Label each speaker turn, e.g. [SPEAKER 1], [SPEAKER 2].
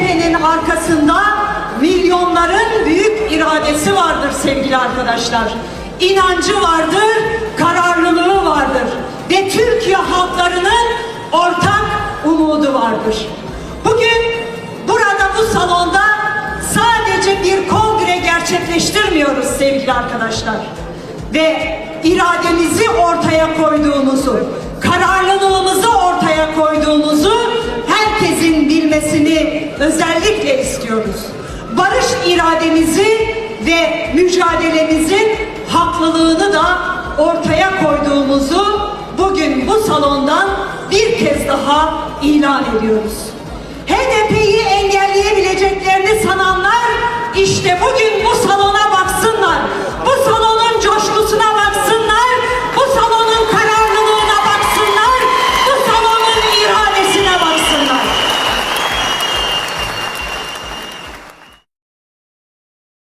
[SPEAKER 1] HDP'nin arkasında milyonların büyük iradesi vardır sevgili arkadaşlar. İnancı vardır, kararlılığı vardır ve Türkiye halklarının ortak umudu vardır. Bugün burada bu salonda sadece bir kongre gerçekleştirmiyoruz sevgili arkadaşlar. Ve irademizi ortaya herkesin bilmesini özellikle istiyoruz. Barış irademizi ve mücadelemizin haklılığını da ortaya koyduğumuzu bugün bu salondan bir kez daha ilan ediyoruz. HDP'yi